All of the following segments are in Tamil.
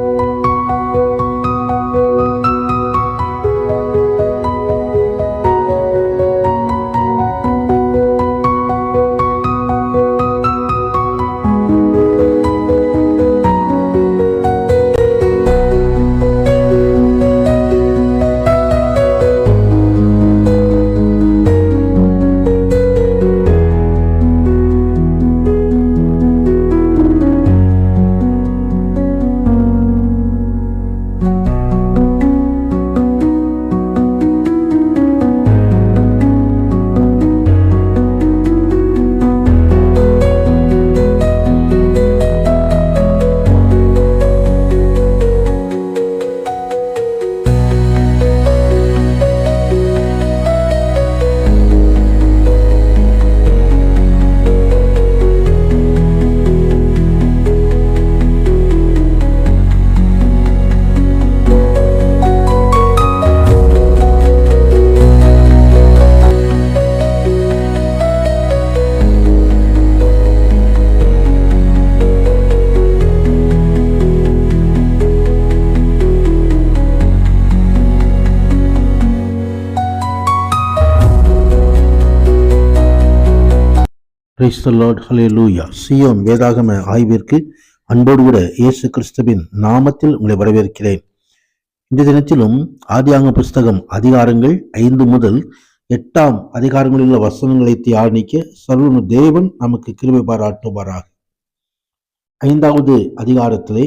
you கிறிஸ்தலாட் ஹலே லூயா சியோன் வேதாகம ஆய்விற்கு அன்போடு கூட இயேசு கிறிஸ்துவின் நாமத்தில் உங்களை வரவேற்கிறேன். இந்த தினத்திலும் ஆதியாங்க புஸ்தகம் அதிகாரங்கள் ஐந்து முதல் எட்டாம் அதிகாரங்களில் உள்ள வசனங்களை தியானிக்க சர்வனு தேவன் நமக்கு கிருபை பாராட்டுவாராக. ஐந்தாவது அதிகாரத்திலே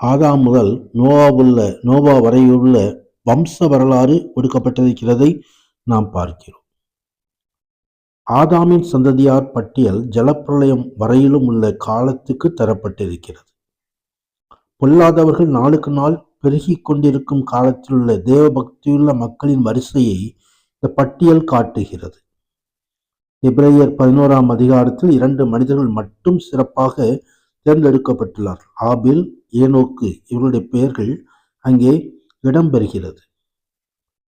ஆதாம் முதல் நோவாவுள்ள நோவா வரையுள்ள வம்ச வரலாறு கொடுக்கப்பட்டிருக்கிறதை நாம் பார்க்கிறோம். ஆதாமின் சந்ததியார் பட்டியல் ஜலப்பிரளயம் வரையிலும் உள்ள காலத்துக்கு தரப்பட்டிருக்கிறது. பொல்லாதவர்கள் நாளுக்கு நாள் பெருகிக் கொண்டிருக்கும் காலத்தில் உள்ள தேவபக்தியுள்ள மக்களின் வரிசையை இந்த பட்டியல் காட்டுகிறது. எபிரேயர் பதினோராம் அதிகாரத்தில் இரண்டு மனிதர்கள் மட்டும் சிறப்பாக தேர்ந்தெடுக்கப்பட்டுள்ளார். ஆபில் ஏனோக்கு இவர்களுடைய பெயர்கள் அங்கே இடம்பெறுகிறது.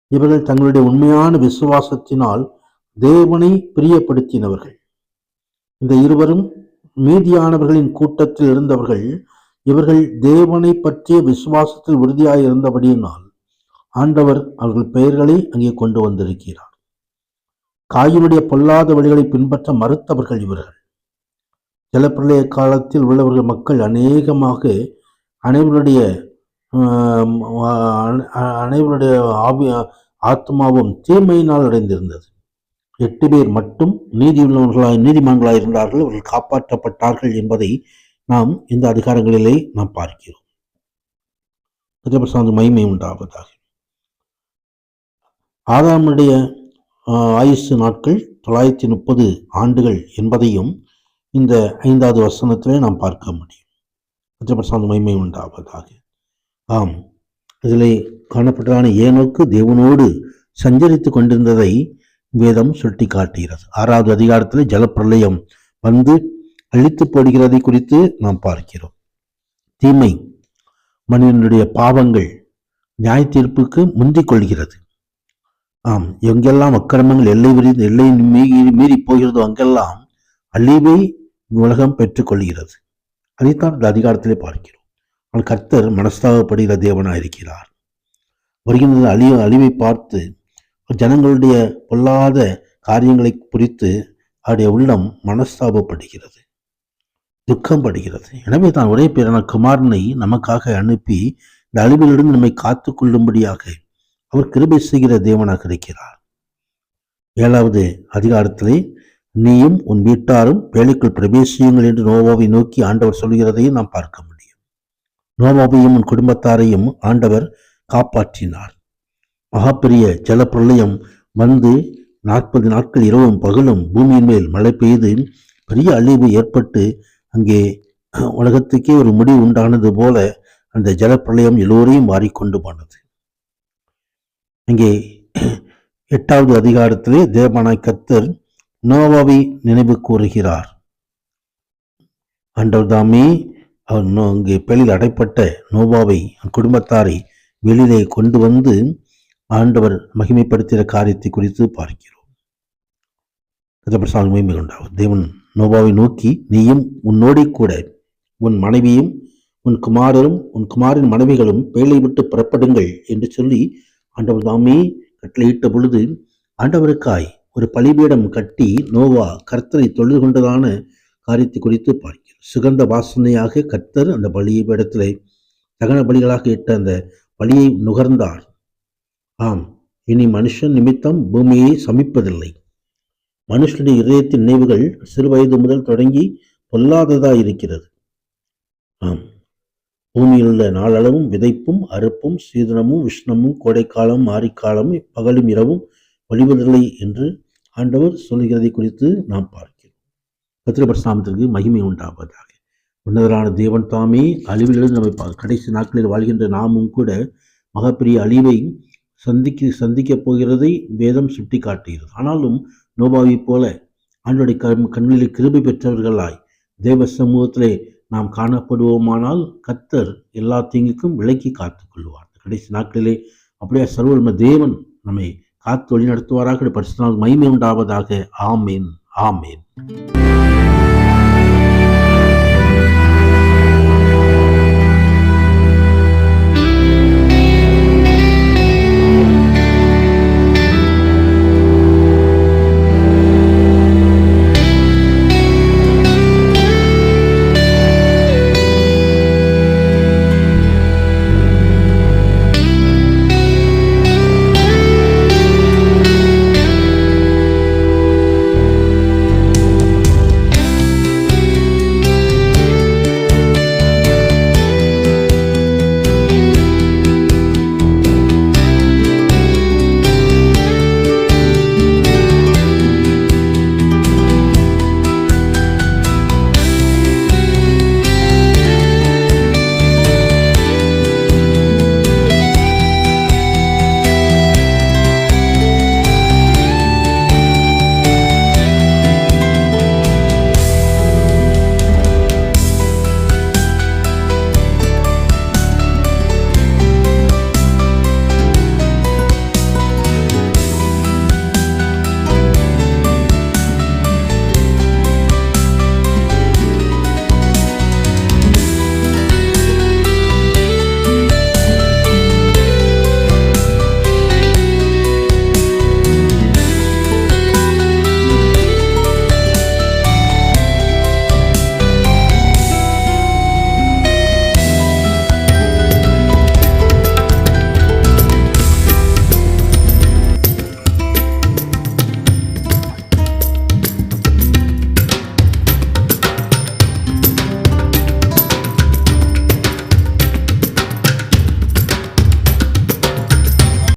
இவர்கள் தங்களுடைய உண்மையான விசுவாசத்தினால் தேவனை பிரியப்படுத்தினவர்கள். இந்த இருவரும் மீதியானவர்களின் கூட்டத்தில் இருந்தவர்கள் இவர்கள் தேவனை பற்றிய விசுவாசத்தில் உறுதியாக இருந்தபடியினால் ஆண்டவர் அவர்கள் பெயர்களை அங்கே கொண்டு வந்திருக்கிறார். காயினுடைய பொல்லாத வழிகளை பின்பற்ற மறுத்தவர்கள் இவர்கள். ஜலப்பிரளய காலத்தில் உள்ளவர்கள் மக்கள் அநேகமாக அனைவருடைய அ- அனைவருடைய ஆவி ஆத்மாவும் தீமையினால் அடைந்திருந்தது. எட்டு பேர் மட்டும் நீதியுள்ளவர்களாய் நீதிமான்களாய் இருந்தார்கள். அவர்கள் காப்பாற்றப்பட்டார்கள் என்பதை நாம் இந்த அதிகாரங்களிலே நாம் பார்க்கிறோம். பிரசாந்த் மகிமை உண்டாவதாக. ஆதாமுடைய ஆயுசு நாட்கள் தொள்ளாயிரத்தி முப்பது ஆண்டுகள் என்பதையும் இந்த ஐந்தாவது வசனத்திலே நாம் பார்க்க முடியும். பிரசாந்த் மகிமை உண்டாவதாக. ஆம். இதிலே காணப்பட்டதான ஏனோக்கு தேவனோடு சஞ்சரித்து கொண்டிருந்ததை வேதம் சுட்டி காட்டுகிறது ஆறாவது அதிகாரத்தில் ஜலப்பிரளயம் வந்து அழித்து போடுகிறதை குறித்து நாம் பார்க்கிறோம். தீமை மனிதனுடைய பாவங்கள் நியாய தீர்ப்புக்கு முந்திக் கொள்கிறது. ஆம் எங்கெல்லாம் அக்கிரமங்கள் எல்லை விரிந்து எல்லை மீறி மீறி போகிறதோ அங்கெல்லாம் அழிவை உலகம் பெற்றுக்கொள்கிறது அதைத்தான் இந்த அதிகாரத்திலே பார்க்கிறோம். ஆனால் கர்த்தர் மனஸ்தாபப்படுகிற தேவனாக இருக்கிறார் வருகின்ற அழிவு அழிவை பார்த்து ஜனங்களுடைய பொல்லாத காரியங்களை குறித்து அவருடைய உள்ளம் மனஸ்தாபப்படுகிறது துக்கம் படுகிறது எனவே தான் ஒரே பேரான குமாரனை நமக்காக அனுப்பி இந்த அழிவிலிருந்து நம்மை காத்து கொள்ளும்படியாக அவர் கிருபை செய்கிற தேவனாக இருக்கிறார். ஏழாவது அதிகாரத்திலே நீயும் உன் வீட்டாரும் வேலைக்குள் பிரவேசியுங்கள் என்று நோவாவை நோக்கி ஆண்டவர் சொல்கிறதையும் நாம் பார்க்க முடியும். நோவாவையும் உன் குடும்பத்தாரையும் ஆண்டவர் காப்பாற்றினார். மகாபெரிய ஜலப்பிரளயம் வந்து நாற்பது நாட்கள் இரவும் பகலும் பூமியின் மேல் மழை பெய்து பெரிய அழிவு ஏற்பட்டு அங்கே உலகத்துக்கே ஒரு முடிவு உண்டானது போல அந்த ஜலப்பிரளயம் எல்லோரையும் மாறிக்கொண்டு போனது. அங்கே எட்டாவது அதிகாரத்திலே தேவனாய் கத்தர் நோவாவை நினைவு கூறுகிறார். ஆண்டவர் தாமே அவர் நோ- அங்கே பெளியில் அடைப்பட்ட நோவாவை குடும்பத்தாரை வெளியிலே கொண்டு வந்து ஆண்டவர் மகிமைப்படுத்திய காரியத்தை குறித்து பார்க்கிறோம். கதப்பிரசாத மகிமை உண்டாகும் தேவன் நோபாவை நோக்கி நீயும் உன்னோடி கூட உன் மனைவியும் உன் குமாரரும் உன் குமாரின் மனைவிகளும் வேலை விட்டு புறப்படுங்கள் என்று சொல்லி ஆண்டவர் தாமே கட்டளையிட்ட பொழுது ஆண்டவருக்காய் ஒரு பலிபீடம் கட்டி நோவா கர்த்தரை தொழுது கொண்டதான காரியத்தை குறித்து பார்க்கிறோம். சுகந்த வாசனையாக கர்த்தர் அந்த பலிபீடத்திலே தகன பலிகளாக இட்ட அந்த பலியை நுகர்ந்தார். ஆம் இனி மனுஷன் நிமித்தம் பூமியை சமிப்பதில்லை. மனுஷனுடைய இதயத்தின் நினைவுகள் சிறுவயது முதல் தொடங்கி பொல்லாததாக இருக்கிறது. ஆம் பூமியில் உள்ள நாளளவும் விதைப்பும் அறுப்பும் சீதனமும் விஷ்ணமும் கோடைக்காலம் மாரிக்காலம் பகலும் இரவும் ஒளிவதில்லை என்று ஆண்டவர் சொல்லுகிறதை குறித்து நாம் பார்க்கிறோம். பத்திரபிரசாமத்திற்கு மகிமை உண்டாவதாக. உன்னதரான தேவன் தாமே அழிவிலிருந்து நம்மை கடைசி நாட்களில் வாழ்கின்ற நாமும் கூட மகப்பெரிய அழிவை சந்திக்க சந்திக்கப் போகிறதை வேதம் சுட்டி காட்டுகிறது ஆனாலும் நோபாவை போல ஆண்டோடைய கண் கண்களில் கிருபி பெற்றவர்களாய் தேவ சமூகத்திலே நாம் காணப்படுவோமானால் கத்தர் எல்லா தீங்குக்கும் விலக்கி காத்து கொள்வார். கடைசி நாட்களிலே அப்படியே சர்வல்ம தேவன் நம்மை காத்து வழி நடத்துவாராக பரிசுனால் மகிமை உண்டாவதாக. ஆமேன். ஆமேன்.